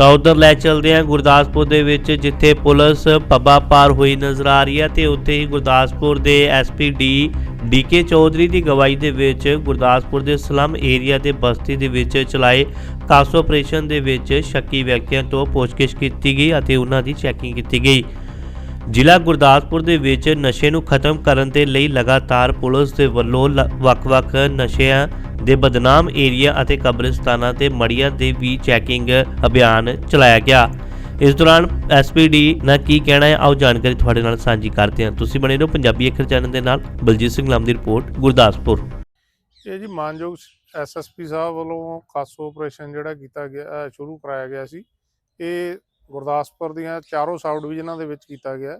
ਤਾਂ ਉਧਰ ਲੈ ਚਲਦੇ ਹਾਂ ਗੁਰਦਾਸਪੁਰ ਦੇ ਵਿੱਚ, ਜਿੱਥੇ ਪੁਲਿਸ ਪੱਬਾ ਪਾਰ ਹੋਈ ਨਜ਼ਰ ਆ ਰਹੀ ਹੈ ਤੇ ਉੱਥੇ ਹੀ ਗੁਰਦਾਸਪੁਰ ਦੇ ਐਸਪੀਡੀ ਡੀਕੇ ਚੌਧਰੀ ਦੀ ਗਵਾਹੀ ਦੇ ਵਿੱਚ ਗੁਰਦਾਸਪੁਰ ਦੇ ਸਲਮ ਏਰੀਆ ਦੇ ਬਸਤੀ ਦੇ ਵਿੱਚ ਚਲਾਏ ਕਾਸ ਆਪਰੇਸ਼ਨ ਦੇ ਵਿੱਚ ਸ਼ੱਕੀ ਵਿਅਕਤੀਆਂ ਤੋਂ ਪੁੱਛਗਿੱਛ ਕੀਤੀ ਗਈ ਅਤੇ ਉਹਨਾਂ ਦੀ ਚੈਕਿੰਗ ਕੀਤੀ ਗਈ। ਜ਼ਿਲ੍ਹਾ ਗੁਰਦਾਸਪੁਰ ਦੇ ਵਿੱਚ ਨਸ਼ੇ ਨੂੰ ਖਤਮ ਕਰਨ ਦੇ ਲਈ ਲਗਾਤਾਰ ਪੁਲਿਸ ਦੇ ਵੱਲੋਂ ਲ- ਵੱਖ-ਵੱਖ ਨਸ਼ਿਆਂ ਦੇ ਬਦਨਾਮ ਏਰੀਆ ਅਤੇ ਕਬਰਿਸਤਾਨਾਂ ਤੇ ਮੜੀਆਂ ਦੇ ਵੀ ਚੈਕਿੰਗ ਅਭਿਆਨ ਚਲਾਇਆ ਗਿਆ। ਇਸ ਦੌਰਾਨ ਐਸਪੀਡੀ ਨਾਲ ਕੀ ਕਹਿਣਾ ਹੈ, ਆਓ ਜਾਣਕਾਰੀ ਤੁਹਾਡੇ ਨਾਲ ਸਾਂਝੀ ਕਰਦੇ ਹਾਂ। ਤੁਸੀਂ ਬਣੇ ਰਹੋ ਪੰਜਾਬੀ ਅੱਖਰ ਚੈਨਲ ਦੇ ਨਾਲ। ਬਲਜੀਤ ਸਿੰਘ ਲਾਮ ਦੀ ਰਿਪੋਰਟ, ਗੁਰਦਾਸਪੁਰ। ਇਹ ਜੀ ਮਾਨਯੋਗ ਐਸਐਸਪੀ ਸਾਹਿਬ ਵੱਲੋਂ ਕਾਸੋ ਆਪਰੇਸ਼ਨ ਜਿਹੜਾ ਕੀਤਾ ਗਿਆ ਸ਼ੁਰੂ ਕਰਾਇਆ ਗਿਆ ਸੀ। ਇਹ ਗੁਰਦਾਸਪੁਰ ਦੀਆਂ ਚਾਰੋਂ ਸਬ ਡਿਵੀਜ਼ਨਾਂ ਦੇ ਵਿੱਚ ਕੀਤਾ ਗਿਆ।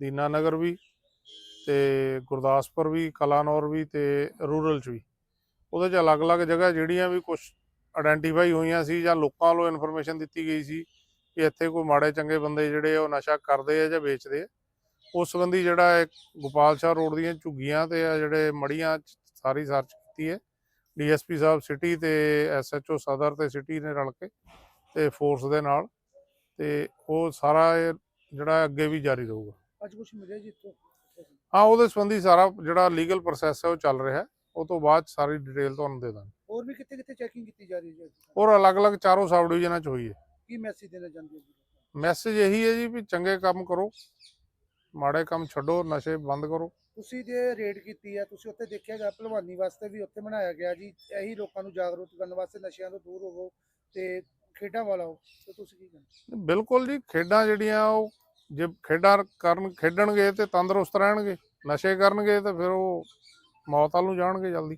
ਦੀਨਾ ਨਗਰ ਵੀ ਤੇ ਗੁਰਦਾਸਪੁਰ ਵੀ, ਕਲਾਨੌਰ ਵੀ ਤੇ ਰੂਰਲ ਚ ਵੀ। ਉਹਦੇ ਚ ਅਲੱਗ-ਅਲੱਗ ਜਗ੍ਹਾ ਜਿਹੜੀਆਂ ਵੀ ਕੁਝ ਆਇਡੈਂਟੀਫਾਈ ਹੋਈਆਂ ਸੀ ਜਾਂ ਲੋਕਾਂ ਵੱਲੋਂ ਇਨਫੋਰਮੇਸ਼ਨ ਦਿੱਤੀ ਗਈ ਸੀ ਕਿ ਇੱਥੇ ਕੋਈ ਮਾੜੇ ਚੰਗੇ ਬੰਦੇ ਜਿਹੜੇ ਉਹ ਨਸ਼ਾ ਕਰਦੇ ਆ ਜਾਂ ਵੇਚਦੇ ਆ। ਉਸ ਸੰਬੰਧੀ ਜਿਹੜਾ ਇੱਕ ਗੋਪਾਲ ਸ਼ਾਹ ਰੋਡ ਦੀਆਂ ਝੁੱਗੀਆਂ ਤੇ ਆ ਜਿਹੜੇ ਮੜੀਆਂ ਸਾਰੀ ਸਰਚ ਕੀਤੀ ਹੈ। ਡੀਐਸਪੀ ਸਾਹਿਬ ਸਿਟੀ ਤੇ ਐਸਐਚਓ ਸਦਰ ਤੇ ਸਿਟੀ ਨੇ ਰਲ ਕੇ ਤੇ ਫੋਰਸ ਦੇ ਨਾਲ ਤੇ ਉਹ ਸਾਰਾ ਜਿਹੜਾ ਅੱਗੇ ਵੀ ਜਾਰੀ ਰਹੂਗਾ। ਅੱਜ ਕੁਝ ਮਿਲਿਆ ਜੀ ਇੱਥੋਂ? ਹਾਂ ਉਹਦੇ ਸੰਬੰਧੀ ਸਾਰਾ ਜਿਹੜਾ ਲੀਗਲ ਪ੍ਰੋਸੈਸ ਹੈ ਉਹ ਚੱਲ ਰਿਹਾ। ਹੈ ਉਹ ਤੋਂ ਬਾਅਦ ਸਾਰੀ ਡਿਟੇਲ ਤੁਹਾਨੂੰ ਦੇ ਦਾਂਗੇ। ਹੋਰ ਵੀ ਕਿੱਥੇ ਕਿੱਥੇ ਚੈਕਿੰਗ ਕੀਤੀ ਜਾ ਰਹੀ ਹੈ ਜੀ ਔਰ ਅਲੱਗ-ਅਲੱਗ ਚਾਰੋਂ ਸਬ ਡਿਵੀਜ਼ਨਾਂ 'ਚ ਹੋਈ ਹੈ। ਕੀ ਮੈਸੇਜ ਦੇਣਾ ਚਾਹੁੰਦੇ ਹੋ ਜੀ? ਮੈਸੇਜ ਇਹੀ ਹੈ ਜੀ ਵੀ ਚੰਗੇ ਕੰਮ ਕਰੋ ਮਾੜੇ ਕੰਮ ਛੱਡੋ ਨਸ਼ੇ ਬੰਦ ਕਰੋ। ਤੁਸੀਂ ਜੇ ਰੇਡ ਕੀਤੀ ਹੈ ਤੁਸੀਂ ਉੱਥੇ ਦੇਖਿਆ ਗਿਆ ਭਲਵਾਨੀ ਵਾਸਤੇ ਵੀ ਉੱਥੇ ਬਣਾਇਆ ਗਿਆ ਜੀ। ਇਹੀ ਲੋਕਾਂ ਨੂੰ ਜਾਗਰੂਕ ਕਰਨ ਵਾਸਤੇ ਨਸ਼ਿਆਂ ਤੋਂ ਦੂਰ ਹੋਵੋ ਤੇ ਖੇਡਾਂ ਵਾਲਾ ਹੋ ਤੇ ਤੁਸੀਂ ਕੀ ਕਹਿੰਦੇ? ਬਿਲਕੁਲ ਜੀ ਖੇਡਾਂ ਜਿਹੜੀਆਂ ਉਹ ਜੇ ਖੇਡਾਂ ਕਰਨ ਖੇਡਣਗੇ ਤੇ ਤੰਦਰੁਸਤ ਰਹਿਣਗੇ ਨਸ਼ੇ ਕਰਨਗੇ ਤੇ ਫਿਰ ਉਹ ਮੌਤ ਵੱਲ ਨੂੰ ਜਾਣਗੇ ਜਲਦੀ।